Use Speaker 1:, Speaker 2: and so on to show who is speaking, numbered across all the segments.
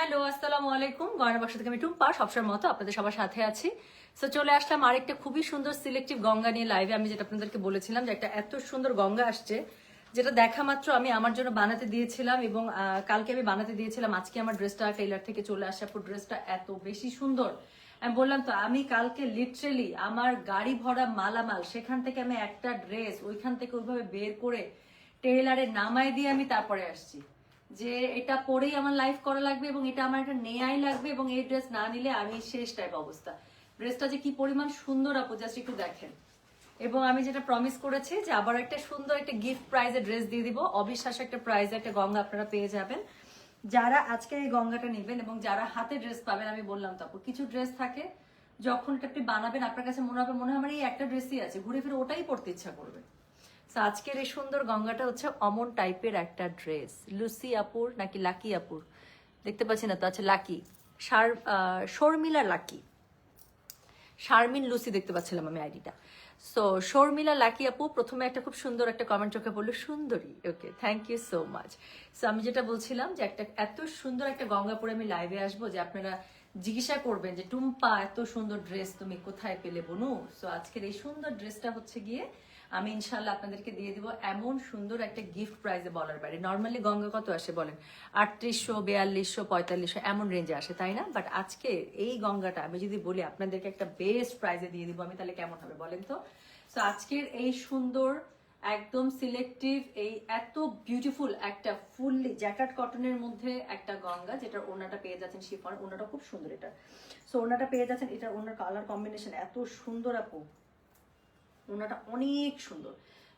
Speaker 1: Hello, আসসালামু আলাইকুম। গয়না বাক্স থেকে আমি টুম্পা, সবসময় মতো আপনাদের সবার সাথে আছি। সো চলে আসলাম আরেকটা খুবই সুন্দর সিলেক্টিভ গঙ্গা নিয়ে লাইভে আমি যেটা আপনাদেরকে বলেছিলাম যে একটা এত সুন্দর গঙ্গা আসছে, যেটা দেখা মাত্র আমি আমার জন্য বানাতে দিয়েছিলাম এবং কালকে আমি বানাতে দিয়েছিলাম। আজকে আমার ড্রেসটা টেইলার থেকে চলে আসা পুরো ড্রেসটা এত বেশি সুন্দর। আমি বললাম, তো আমি কালকে লিটারেলি আমার গাড়ি ভরা মালামাল, সেখান থেকে আমি একটা ড্রেস ওইখান থেকে ওইভাবে বের করে টেইলারে নামাই দিয়ে আমি তারপরে আসছি। যে এটা পরেই আমার লাইফ করা লাগবে এবং এটা আমার একটা নেয়াই লাগবে এবং এই ড্রেস না নিলে আমি শেষ টাইপ অবস্থা। ড্রেসটা যে কি পরিমাণ সুন্দর আপু জাস্ট একটু দেখেন। এবং আমি যেটা প্রমিস করেছি যে আবার একটা সুন্দর একটা গিফট প্রাইজে ড্রেস দিয়ে দিব। অবিশ্বাস্য একটা প্রাইজে একটা গঙ্গা আপনারা পেয়ে যাবেন। যারা আজকে এই গঙ্গাটা নেবেন এবং যারা হাতে ড্রেস পাবেন, আমি বললাম তো আপু, কিছু ড্রেস থাকে যখন এটা আপনি বানাবেন, আপনার কাছে মনে হবে, মনে হয় আমার এই একটা ড্রেসই আছে। ঘুরে ফিরে ওটাই পড়তে ইচ্ছা করবে। আজকের এই সুন্দর গঙ্গাটা হচ্ছে অমন টাইপের একটা ড্রেস। লুসি আপুর নাকি লাকি আপুর? দেখতে পাচ্ছি না তো? আচ্ছা লাকি। আহ, শর্মিলা লাকি। শারমিন লুসি দেখতে পাচ্ছিলাম আমি আইডিটা। সো শর্মিলা লাকি আপু প্রথমে একটা খুব সুন্দর একটা কমেন্ট চোখে বলল সুন্দরী। Okay thank you so much so আমি যেটা বলছিলাম যে একটা এত সুন্দর একটা গঙ্গাপুরে আমি লাইভে আসব যে আপনারা জিজ্ঞাসা করবেন যে টুম্পা এত সুন্দর ড্রেস তুমি কোথায় পেলে বনু? সো আজকের এই সুন্দর ড্রেসটা হচ্ছে গিয়ে আমি ইনশাল্লাহ আপনাদেরকে দিয়ে দিব এমন সুন্দর একটা গিফট প্রাইজে বলার বাইরে। নর্মালি গঙ্গা কত আসে বলেন? আটত্রিশশো, বিয়াল্লিশশো, পঁয়তাল্লিশশো, এমন রেঞ্জে আসে, তাই না? বাট আজকে এই গঙ্গাটা আমি যদি বলি, আপনাদেরকে একটা বেস্ট প্রাইজে দিয়ে দিব আমি, তাহলে কেমন হবে বলেন তো? তো আজকের এই সুন্দর, একদম সিলেক্টিভ এই এত বিউটিফুল একটা ফুললি জ্যাকেট কটনের মধ্যে একটা গঙ্গা, যেটার ওনাটা পেয়ে যাচ্ছেন শিফন। ওনাটা খুব সুন্দর এটা। সো ওনাটা পেয়ে যাচ্ছেন, এটার ওনার কালার কম্বিনেশন এত সুন্দর আপু। ওনাটা অনেক সুন্দর।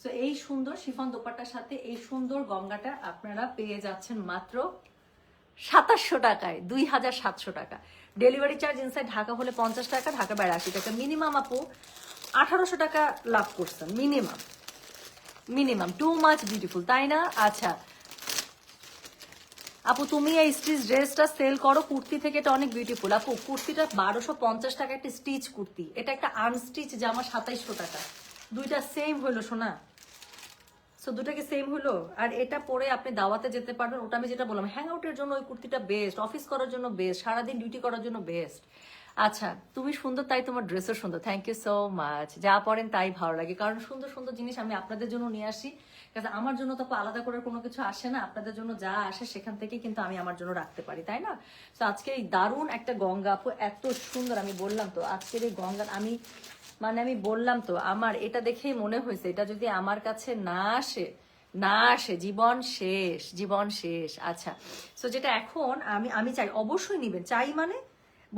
Speaker 1: সো এই সুন্দর শিফন দোপাট্টার সাথে এই সুন্দর গঙ্গাটা আপনারা পেয়ে যাচ্ছেন মাত্র সাতাশশো টাকায়, দুই হাজার সাতশো টাকা। ডেলিভারি চার্জ ইনসাইড ঢাকা হলে পঞ্চাশ টাকা, ঢাকা বেড়া আশি টাকা। মিনিমাম আপু আঠারোশো টাকা লাভ করছেন minimum minimum too much beautiful তাই না? আচ্ছা আপু, তুমি এই স্টিচ ড্রেসটা সেল করো, কুর্তি থেকে এটা অনেক বিউটিফুল আপু, কুর্তিটা বারোশো পঞ্চাশ টাকা একটা স্টিচ কুর্তি। এটা একটা আনস্টিচ জামা সাতাইশশো টাকা। দুইটা সেম হইল শোনা সো দুটাকে সেম হলো। আর এটা পরে আপনি দাওয়াতে যেতে পারবেন। ওটা আমি যেটা বললাম হ্যাং আউটের জন্য ওই কুর্তিটা বেস্ট অফিস করার জন্য বেস্ট সারাদিন ডিউটি করার জন্য বেস্ট আচ্ছা তুমি সুন্দর, তাই তোমার ড্রেসও সুন্দর। থ্যাংক ইউ সো মাচ যা পরেন তাই ভালো লাগে। কারণ সুন্দর সুন্দর জিনিস আমি আপনাদের জন্য নিয়ে আসি। কারণ আমার জন্য তো আলাদা করে কোনো কিছু আসে না, আপনাদের জন্য যা আসে সেখান থেকে কিন্তু আমি আমার জন্য রাখতে পারি, তাই না? তো আজকে এই দারুণ একটা গঙ্গা আপু, এত সুন্দর, আমি বললাম তো, আজকের এই গঙ্গা আমি মানে আমি বললাম তো, আমার এটা দেখেই মনে হয়েছে, এটা যদি আমার কাছে না আসে না আসে, জীবন শেষ জীবন শেষ আচ্ছা। তো যেটা এখন আমি আমি চাই, অবশ্যই নিবেন, চাই মানে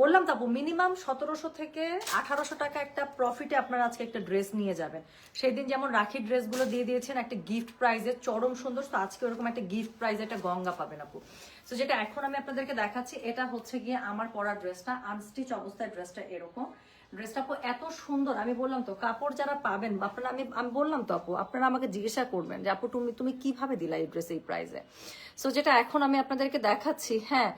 Speaker 1: বললাম তো আপু মিনিমাম সতেরোশো থেকে আঠারোশো টাকা একটা প্রফিটে আপনারা আজকে একটা ড্রেস নিয়ে যাবেন। সেই দিন যেমন রাখির ড্রেসগুলো দিয়ে দিয়েছেন, একটা গিফট প্রাইজে চরম সুন্দর, তো আজকে ওরকম একটা গিফট প্রাইজে একটা গঙ্গা পাবেন আপু। তো যেটা এখন আমি আপনাদেরকে দেখাচ্ছি, এটা হচ্ছে গিয়ে আমার পরা ড্রেসটা আনস্টিচ অবস্থায় ড্রেসটা এরকম। ড্রেসটা আপু এত সুন্দর, আমি বললাম তো, কাপড় যারা পাবেন আপনারা, আমি আমি বললাম তো আপু, আপনারা আমাকে জিজ্ঞাসা করবেন যে, আপু, তুমি তুমি কীভাবে দিলা এই ড্রেস এই প্রাইসে সো যেটা এখন আমি আপনাদেরকে দেখাচ্ছি হ্যাঁ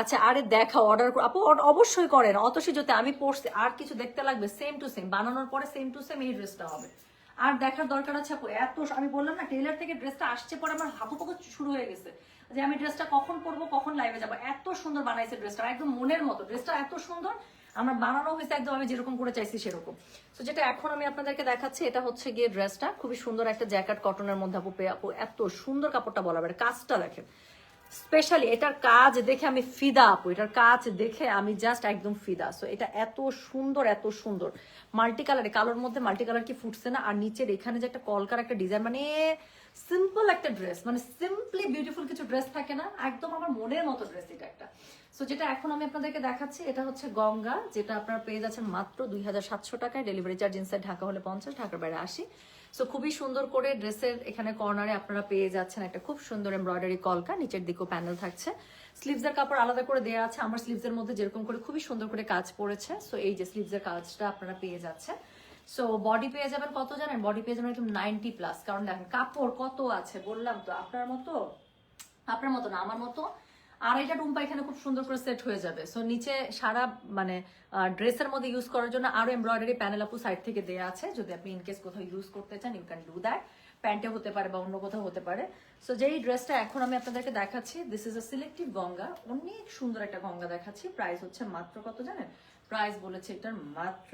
Speaker 1: আচ্ছা আরে দেখা অর্ডার আপু অবশ্যই করেন। অত যদি আমি পড়ছি আর কিছু দেখতে লাগবে সেম টু সেম বানানোর পরে সেম টু সেম এই ড্রেসটা হবে। আর দেখার দরকার আছে, আপু, এত আমি বললাম না টেলার থেকে ড্রেসটা আসছে পরে আমার হাবু পাবু শুরু হয়ে গেছে। যে আমি ড্রেসটা কখন পরবো, কখন লাইভে যাব। এত সুন্দর বানাইছে ড্রেসটা একদম মনের মতো। ড্রেসটা এত সুন্দর, আমার বানানো হয়েছে একদম আমি যেরকম করে চাইছি সেরকম। তো যেটা এখন আমি আপনাদেরকে দেখাচ্ছি, এটা হচ্ছে গিয়ে ড্রেসটা খুবই সুন্দর একটা জ্যাকেট কটনের মধ্যে, আপু পেয়ে আপু, এত সুন্দর কাপড়টা বলা কাজটা দেখেন। স্পেশালি এটার কাজ দেখে আমি ফিদা আপু, এটার কাজ দেখে আমি জাস্ট একদম ফিদা। সো এটা এত সুন্দর এত সুন্দর। মাল্টি কালারে কালোর মধ্যে মাল্টি কালার কি ফুটছে না? আর নিচের এখানে যে একটা কলকার একটা ডিজাইন মানে সিম্পল একটা ড্রেস মানে সিম্পলি বিউটিফুল কিছু ড্রেস থাকে না, একদম আমার মনের মতো ড্রেস এটা একটা। সো যেটা এখন আমি আপনাদেরকে দেখাচ্ছি, এটা হচ্ছে গঙ্গা, যেটা আপনারা পেয়ে যাচ্ছেন মাত্র দুই হাজার সাতশো টাকায়। ডেলিভারি চার্জ ইনসাইড ঢাকা হলে পঞ্চাশ, ঢাকার বাইরে আসি সো খুবই সুন্দর করে ড্রেসের এখানে কর্নারে আপনারা পেয়ে যাচ্ছেন একটা খুব সুন্দর এমব্রয়ডারি কলকা, নিচের দিকেও প্যানেল থাকছে। স্লিভসের কাপড় আলাদা করে দেওয়া আছে, আমার স্লিভসের মধ্যে যেরকম করে খুবই সুন্দর করে কাজ পড়েছে। সো এই যে স্লিভসের কাজটা আপনারা পেয়ে যাচ্ছেন। সো বডি পেয়ে যাবেন কত জানেন? বডি পেয়ে যাবেন একদম নাইনটি প্লাস কারণ দেখেন, কাপড় কত আছে, বললাম তো, আপনার মতো? আপনার মতো না, আমার মতো। আড়াইটা টুম্পা এখানে খুব সুন্দর করে সেট হয়ে যাবে। সো নিচে সারা মানে ড্রেসের মধ্যে ইউজ করার জন্য আরও এমব্রয়ডারি প্যানেল আপু সাইড থেকে দেওয়া আছে। যদি আপনি ইনকেস কোথাও ইউজ করতে চান ইউ ক্যান ডু দ্যাট প্যান্টে হতে পারে বা অন্য কোথাও হতে পারে। সো যেই ড্রেসটা এখন আমি আপনাদেরকে দেখাচ্ছি this is a selective Ganga. অনেক সুন্দর একটা গঙ্গা দেখাচ্ছি। প্রাইস হচ্ছে মাত্র কত জানেন? প্রাইস বলেছে এটার মাত্র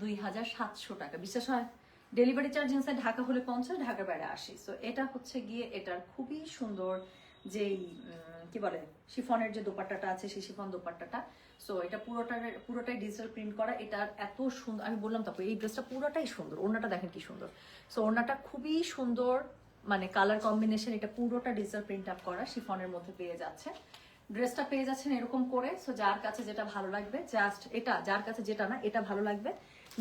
Speaker 1: দুই হাজার সাতশো টাকা। বিশ্বাস হয় ডেলিভারি চার্জ ইনসাইড ঢাকা হলে পঞ্চাশ ঢাকার বাইরে আসি। সো এটা হচ্ছে গিয়ে এটার খুবই সুন্দর যেই কি বলে, শিফনের যে দোপাট্টাটা আছে, সেই শিফন দোপাট্টাটা। সো এটা পুরোটার, পুরোটাই ডিজিটাল প্রিন্ট করা। এটার এত সুন্দর, আমি বললাম তারপর এই ড্রেসটা পুরোটাই সুন্দর, ওড়নাটা দেখেন কি সুন্দর। সো ওড়নাটা খুবই সুন্দর মানে কালার কম্বিনেশন এটা পুরোটা ডিজিটাল প্রিন্ট আপ করা, শিফনের মধ্যে পেয়ে যাচ্ছে ড্রেসটা পেয়ে যাচ্ছেন এরকম করে। সো যার কাছে যেটা ভালো লাগবে জাস্ট এটা, যার কাছে যেটা না, এটা ভালো লাগবে।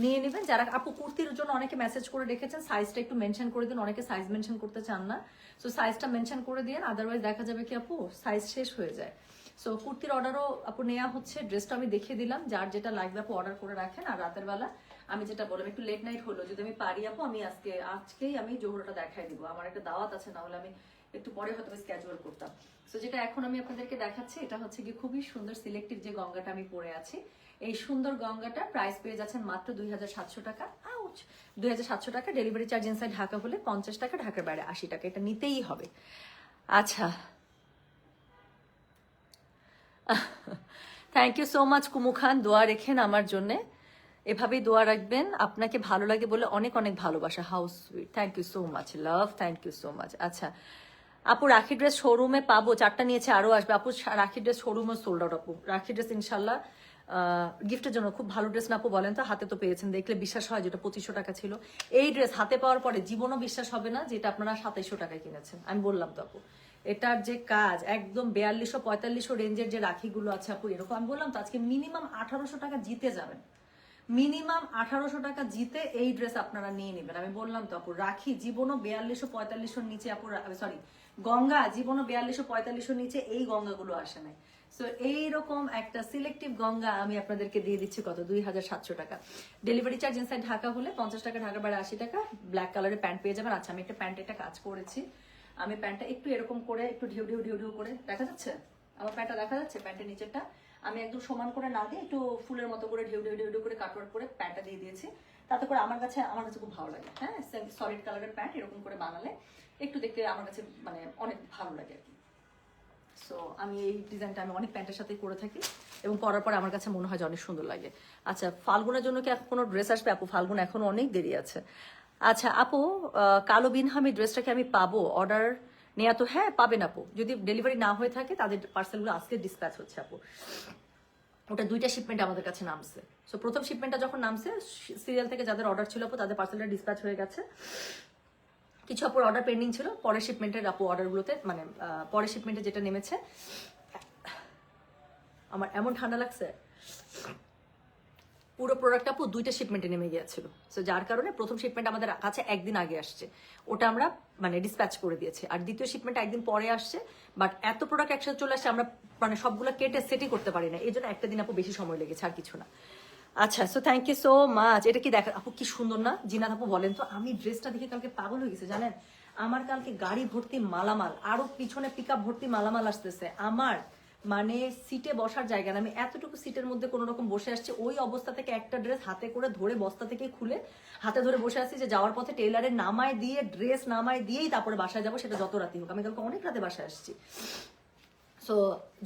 Speaker 1: নিয়ে নেবেন। যারা আপু কুর্তির জন্য অনেকে মেসেজ করে রেখেছেন সাইজটা একটু মেনশন করে দিন, অনেকে সাইজ মেনশন করতে চান না। সো সাইজটা মেনশন করে দিন আদারওয়াইজ দেখা যাবে কি আপু সাইজ শেষ হয়ে যায়। সো কুর্তির অর্ডারও আপু নেওয়া হচ্ছে ড্রেসটা আমি দেখিয়ে দিলাম, যার যেটা লাগবে আপু অর্ডার করে রাখেন। আর রাতের বেলা আমি যেটা বললাম, একটু লেট নাইট হলো, যদি আমি পারি আপু, আমি আজকে, আজকেই আমি জোহরাটা দেখাই দিব। আমার একটা দাওয়াত আছে না হলে আমি একটু পরে হয়তো স্ক্যাজুয়াল করতাম। সো যেটা এখন আমি আপনাদেরকে দেখাচ্ছি, এটা হচ্ছে কি খুবই সুন্দর সিলেক্টিভ যে গঙ্গাটা আমি পরে আছি এই সুন্দর গঙ্গাটা প্রাইস পেয়ে যাচ্ছেন মাত্র দুই হাজার সাতশো টাকা। আউচ দুই হাজার সাতশো টাকা ডেলিভারি চার্জ ইনসাইড ঢাকা হলে পঞ্চাশ টাকা, ঢাকার বাইরে আশি টাকা, এটা নিতেই হবে। আচ্ছা। Thank you so much Kumu Khan, দোয়া রেখেন আমার জন্যে। এভাবেই দোয়া রাখবেন, আপনাকে ভালো লাগে বলে অনেক অনেক ভালোবাসা। How sweet thank you so much love thank you so much আচ্ছা আপু, রাখি ড্রেস শোরুমে পাবো, চারটা নিয়েছে, আরও আসবে। আপু রাখি ড্রেস শোরুমে সোল্ড আউট আপু। রাখি ড্রেস ইনশাল্লাহ গিফটের জন্য খুব ভালো ড্রেস না আপু বলেন তো, হাতে তো পেয়েছেন, দেখলে বিশ্বাস হয় যেটা পঁচিশশো টাকা ছিল। এই ড্রেস হাতে পাওয়ার পরে জীবনও বিশ্বাস হবে না যেটা আপনারা সাতাইশশো টাকায় কিনেছেন। আমি বললাম তো আপু, এটার যে কাজ, একদম বিয়াল্লিশশো পঁয়তাল্লিশশো রেঞ্জের যে রাখিগুলো আছে আপু, এরকম আমি বললাম তো, আজকে মিনিমাম আঠারোশো টাকা জিতে যাবেন। মিনিমাম আঠারোশো টাকা জিতে এই ড্রেস আপনারা নিয়ে নেবেন। আমি বললাম তো আপু, রাখি জীবনও বিয়াল্লিশশো পঁয়তাল্লিশশোর নিচে আপু সরি গঙ্গা জীবনও বিয়াল্লিশশো পঁয়তাল্লিশশোর নিচে এই গঙ্গাগুলো আসে নাই। সো এইরকম একটা সিলেক্টিভ গঙ্গা আমি আপনাদেরকে দিয়ে দিচ্ছি কত? দুই হাজার সাতশো টাকা। ডেলিভারি চার্জ ইনসাইড ঢাকা হলে পঞ্চাশ টাকা, ঢাকা বাড়ে আশি টাকা। ব্ল্যাক কালারের প্যান্ট পেয়ে যাবেন। আচ্ছা আমি একটা প্যান্ট একটা কাজ করেছি। আমি প্যান্টটা একটু এরকম করে, একটু ঢেউ ঢেউ ঢেউ ঢেউ করে। দেখা যাচ্ছে? আমার প্যান্টটা দেখা যাচ্ছে? প্যান্টের নিচেরটা আমি একদম সমান করে না দিয়ে একটু ফুলের মতো করে ঢেউ ঢেউ ঢেউ ঢেউ করে কাটওয়ার্ক করে প্যান্টটা দিয়ে দিয়েছি। তাতে করে আমার কাছে আমার কাছে খুব ভালো লাগে। হ্যাঁ সলিড কালারের প্যান্ট এরকম করে বানালে একটু দেখতে আমার কাছে মানে অনেক ভালো লাগে আর কি। সো আমি এই ডিজাইনটা আমি অনেক প্যান্টের সাথে করে থাকি এবং পরার পর আমার কাছে মনে হয় যে অনেক সুন্দর লাগে। আচ্ছা ফাল্গুনের জন্য কি এখন কোনো ড্রেস আসবে? আপু, ফাল্গুন এখনও অনেক দেরি আছে। আচ্ছা আপু কালো বিনহামি ড্রেসটাকে আমি পাবো? অর্ডার নেওয়া তো হ্যাঁ পাবেন আপু। যদি ডেলিভারি না হয়ে থাকে, তাদের পার্সেলগুলো আজকে ডিসপ্যাচ হচ্ছে আপু। ওটা দুইটা শিপমেন্ট আমাদের কাছে নামছে। সো প্রথম শিপমেন্টটা যখন নামছে সিরিয়াল থেকে যাদের অর্ডার ছিল আপু, তাদের পার্সেলটা ডিসপ্যাচ হয়ে গেছে। কিছু আপুর অর্ডার পেন্ডিং ছিল, পরের শিপমেন্টের আপু অর্ডারগুলোতে মানে পরের শিপমেন্টে যেটা নেমেছে, আমার এমন ঠান্ডা লাগছে। পুরো প্রোডাক্ট আপু দুইটা শিপমেন্টে নেমে গিয়েছিল। সো যার কারণে প্রথম শিপমেন্ট আমাদের কাছে একদিন আগে আসছে। ওটা আমরা মানে ডিসপ্যাচ করে দিয়েছি। আর দ্বিতীয় শিপমেন্ট একদিন পরে আসছে বাট এত প্রোডাক্ট একসাথে চলে আসছে, আমরা মানে সবগুলো কেটে সেটই করতে পারি না। এই জন্য একটা দিন আপু বেশি সময় লেগেছে, আর কিছু না। আচ্ছা so thank you so much এটা কি দেখা, আপু কি সুন্দর না? জিনাত আপু বলেন তো, আমি ড্রেসটা দেখে কালকে পাগল হয়ে গেছে, জানেন? আমার কালকে গাড়ি ভর্তি মালামাল, আরও পিছনে পিক ভর্তি মালামাল আসতেছে। আমার মানে সিটে বসার জায়গা না, আমি এতটুকু সিটের মধ্যে কোনো রকম বসে আসছি, ওই অবস্থা থেকে একটা ড্রেস হাতে করে ধরে বস্তা থেকে খুলে, হাতে ধরে বসে আসছি যে যাওয়ার পথে টেইলারে নামায় দিয়ে ড্রেস নামায় দিয়েই তারপরে বাসায় যাব, সেটা যত রাতি হোক। আমি কালকে অনেক রাতে বাসায় আসছি। সো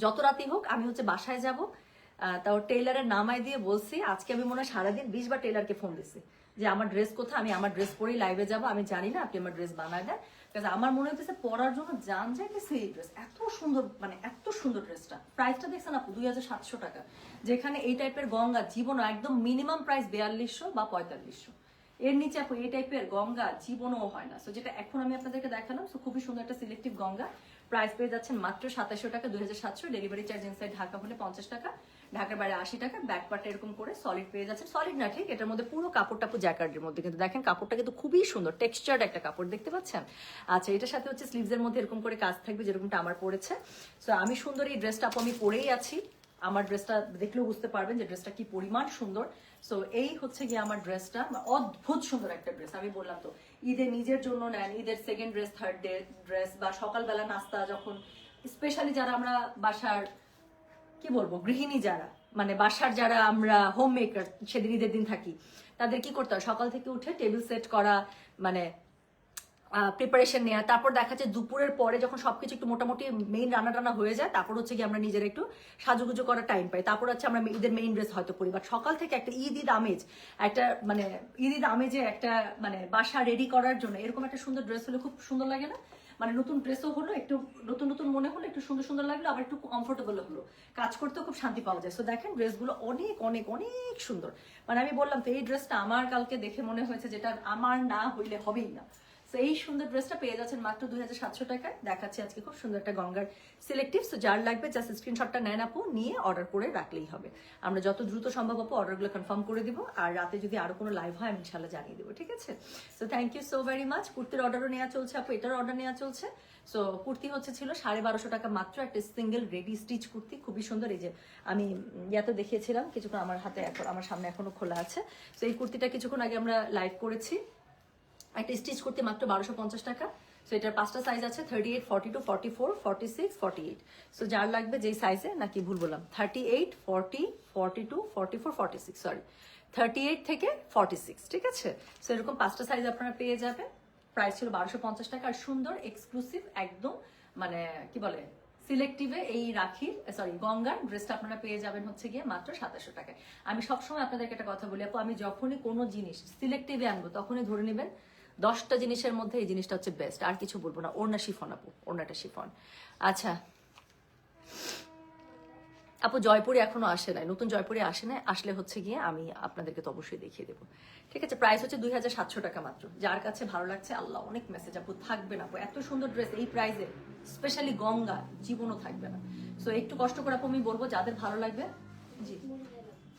Speaker 1: যত রাতি হোক, আমি হচ্ছে বাসায় যাব। তাও টেইলারের নামাই দিয়ে বলছি, আজকে আমি মনে হয় সারাদিন বিশ বার টেইলারকে ফোন দিছি যে আমার ড্রেস কোথায়, আমি আমার ড্রেস পরেই লাইভে যাব, আমি জানি না আপনি আমার ড্রেস বানায় দেন। কারণ আমার মনে হইতেছে পরার জন্য জান যাইতেছে এই ড্রেস এত সুন্দর মানে এত সুন্দর ড্রেসটা প্রাইসটা দেখছেন আপু দুই হাজার সাতশো টাকা। যেখানে এই টাইপের গঙ্গা জীবন একদম মিনিমাম প্রাইস বিয়াল্লিশশো বা পঁয়তাল্লিশশো। এর নিচে আপু এই টাইপের গঙ্গা জীবনও হয় না। সো যেটা এখন আমি আপনাদেরকে দেখালাম সো খুবই সুন্দর একটা সিলেক্টিভ গঙ্গা। প্রাইস পেয়ে যাচ্ছেন মাত্র সাতাশশো টাকা, দুই হাজার সাতশো। ডেলিভারি চার্জ ইনসাইড ঢাকা হলে পঞ্চাশ টাকা, ঢাকার বাইরে আশি টাকা। ব্যাক পার্টটা এরকম করে সলিড পেয়ে যাচ্ছেন। সলিড না ঠিক, এটার মধ্যে পুরো কাপড় টাপু জ্যাকার্ডের মধ্যে কিন্তু দেখেন, কাপড়টা কিন্তু খুবই সুন্দর টেক্সচার্ড একটা কাপড়, দেখতে পাচ্ছেন? আচ্ছা এটার সাথে হচ্ছে স্লিভসের মধ্যে এরকম করে কাজ থাকবে যেরকমটা আমার পড়েছে। সো আমি সুন্দর এই ড্রেসটা আপু আমি পরেই আছি। আমার ড্রেসটা দেখলেও বুঝতে পারবেন যে ড্রেসটা কি পরিমাণ সুন্দর। সো এই হচ্ছে গিয়ে আমার ড্রেসটা অদ্ভুত সুন্দর একটা ড্রেস আমি বললাম তো। ঈদের নিজের জন্য নেন, ঈদের second dress third day dress বা সকালবেলা নাস্তা যখন স্পেশালি যারা আমরা বাসার, কি বলব, গৃহিণী যারা মানে বাসার যারা আমরা হোম মেকার সেদিন ঈদের দিন থাকি, তাদের কি করতে হয়? সকাল থেকে উঠে টেবিল সেট করা মানে প্রিপারেশন নেওয়া তারপর দেখা যাচ্ছে দুপুরের পরে যখন সবকিছু একটু মোটামুটি মেইন রান্না টানা হয়ে যায়, তারপর হচ্ছে কি আমরা নিজের একটু সাজুগুজু করার টাইম পাই। তারপর হচ্ছে আমরা ঈদের মেইন ড্রেস হয়তো পরি। বাট সকাল থেকে একটা ঈদ ঈদ আমেজ, একটা মানে ঈদ ঈদ আমেজে একটা মানে বাসা রেডি করার জন্য এরকম একটা সুন্দর ড্রেস হলে খুব সুন্দর লাগে না? মানে নতুন ড্রেসও হলো, একটু নতুন নতুন মনে হলো, একটু সুন্দর সুন্দর লাগল, আবার একটু কমফোর্টেবল হলো। কাজ করতেও খুব শান্তি পাওয়া যায়। সো দেখেন ড্রেসগুলো অনেক অনেক অনেক সুন্দর। মানে আমি বললাম তো, এই ড্রেসটা আমার কালকে দেখে মনে হয়েছে যেটা আমার না হইলে হবেই না। তো এই সুন্দর ড্রেসটা পেয়ে যাচ্ছেন মাত্র দুই হাজার সাতশো টাকায়। দেখাচ্ছি আজকে খুব সুন্দর একটা গঙ্গার সিলেক্টিভ সো যার লাগবে জাস্ট স্ক্রিনশটটা নেন আপু, নিয়ে অর্ডার করে রাখলেই হবে। আমরা যত দ্রুত সম্ভব আপু অর্ডারগুলো কনফার্ম করে দিব, আর রাতে যদি আরও কোনো লাইভ হয়, আমি ইনশাল্লাহ জানিয়ে দেবো, ঠিক আছে? So thank you so very much কুর্তির অর্ডারও নেওয়া চলছে আপু এটার অর্ডার নেওয়া চলছে। সো কুর্তি হচ্ছে ছিল সাড়ে বারোশো টাকা মাত্র, একটা সিঙ্গেল রেডি স্টিচ কুর্তি, খুবই সুন্দর। এই যে, আমি ইয়াতে দেখিয়েছিলাম, কিছুক্ষণ আমার হাতে এখন, আমার সামনে এখনও খোলা আছে। তো এই কুর্তিটা কিছুক্ষণ আগে আমরা লাইভ করেছি। একটা স্টিচ করতে মাত্র বারোশো পঞ্চাশ টাকা। সো এটার পাঁচটা সাইজ আছে thirty eight forty two forty four forty six forty eight so যার লাগবে যেই সাইজে নাকি ভুল বললাম। Thirty eight forty forty two forty four forty six sorry thirty eight থেকে ফর্টি সিক্স ঠিক আছে? সো এরকম পাঁচটা সাইজ আপনারা পেয়ে যাবেন। প্রাইস ছিল বারোশো পঞ্চাশ টাকা। আর সুন্দর এক্সক্লুসিভ একদম মানে কি বলে সিলেক্টিভে এই রাখির সরি গঙ্গার ড্রেসটা আপনারা পেয়ে যাবেন হচ্ছে গিয়ে মাত্র সাতাশশো টাকায়। আমি সবসময় আপনাদেরকে একটা কথা বলি, আপু, আমি যখনই কোনো জিনিস সিলেক্টিভে আনব, তখনই ধরে নেবেন দশটা জিনিসের মধ্যে এই জিনিসটা হচ্ছে বেস্ট আর কিছু বলব না। ওড়না শিফন আপু, ওড়নাটা শিফন। আচ্ছা। আপু, জয়পুরে এখনও আসে নাই। নতুন জয়পুরে আসে নাই। আসলে হচ্ছে গিয়ে আমি আপনাদেরকে তো অবশ্যই দেখিয়ে দেবো। ঠিক আছে প্রাইস হচ্ছে দুই হাজার সাতশো টাকা মাত্র। যার কাছে ভালো লাগছে, আল্লাহ অনেক মেসেজ আপু থাকবে না এত সুন্দর ড্রেস এই প্রাইসে স্পেশালি গঙ্গা, জীবনও থাকবে না। সো একটু কষ্ট করে আপু, আমি বলব, যাদের ভালো লাগবে, জি।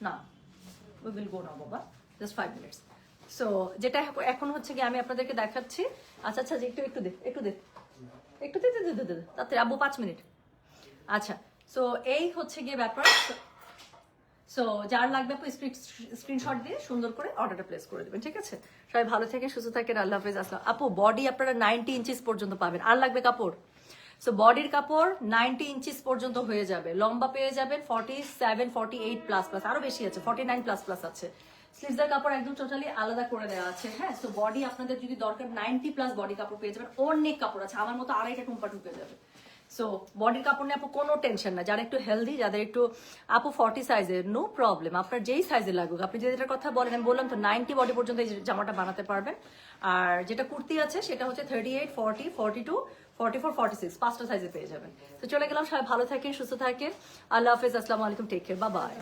Speaker 1: না উই উইল গো না বাবা। জাস্ট ফাইভ মিনিটস সো যেটা এখন- হচ্ছে কি আমি আপনাদেরকে দেখাচ্ছি। আচ্ছা আচ্ছা একটু একটু দে একটু দে। একটু দে দে দে দে তাতে আব্বু পাঁচ মিনিট। আচ্ছা সো এই হচ্ছে গিয়ে ব্যাপার। সো যার লাগবে আপু স্ক্রিনশট দিয়ে সুন্দর করে অর্ডারটা প্লেস করে দেবেন, ঠিক আছে? সবাই ভালো থাকেন, সুস্থ থাকেন, আল্লাহ হাফেজ আসলাম আপু বডি আপনারা নাইনটি ইঞ্চিস পর্যন্ত পাবেন। আর লাগবে কাপড়? সো বডির কাপড় নাইনটি ইঞ্চিস পর্যন্ত হয়ে যাবে। লম্বা পেয়ে যাবেন forty seven forty eight plus plus আরও বেশি আছে ফর্টি নাইন প্লাস প্লাস আছে। স্লিভসের কাপড় একদম টোটালি আলাদা করে দেওয়া আছে হ্যাঁ? সো বডি আপনাদের যদি দরকার নাইনটি প্লাস বডি কাপড় পেয়ে যাবেন, অনেক কাপড় আছে, আমার মতো আড়াইটা টুম্পা ঢুকে যাবে। সো বডির কাপড় নিয়ে আপু কোনো টেনশন না, যারা একটু হেলদি যাদের একটু আপু ফর্টি সাইজের নো প্রবলেম আপনার যেই সাইজে লাগুক, আপনি যেটার কথা বলেন, আমি বললাম তো নাইনটি বডি পর্যন্ত এই জামাটা বানাতে পারবেন। আর যেটা কুর্তি আছে, সেটা হচ্ছে thirty eight forty forty two forty four forty six পাঁচটা সাইজে পেয়ে যাবেন। তো চলে গেলাম, সবাই ভালো থাকেন, সুস্থ থাকেন। আল্লাহ হাফিজ, আসসালামু আলাইকুম টেক কেয়ার বা বাই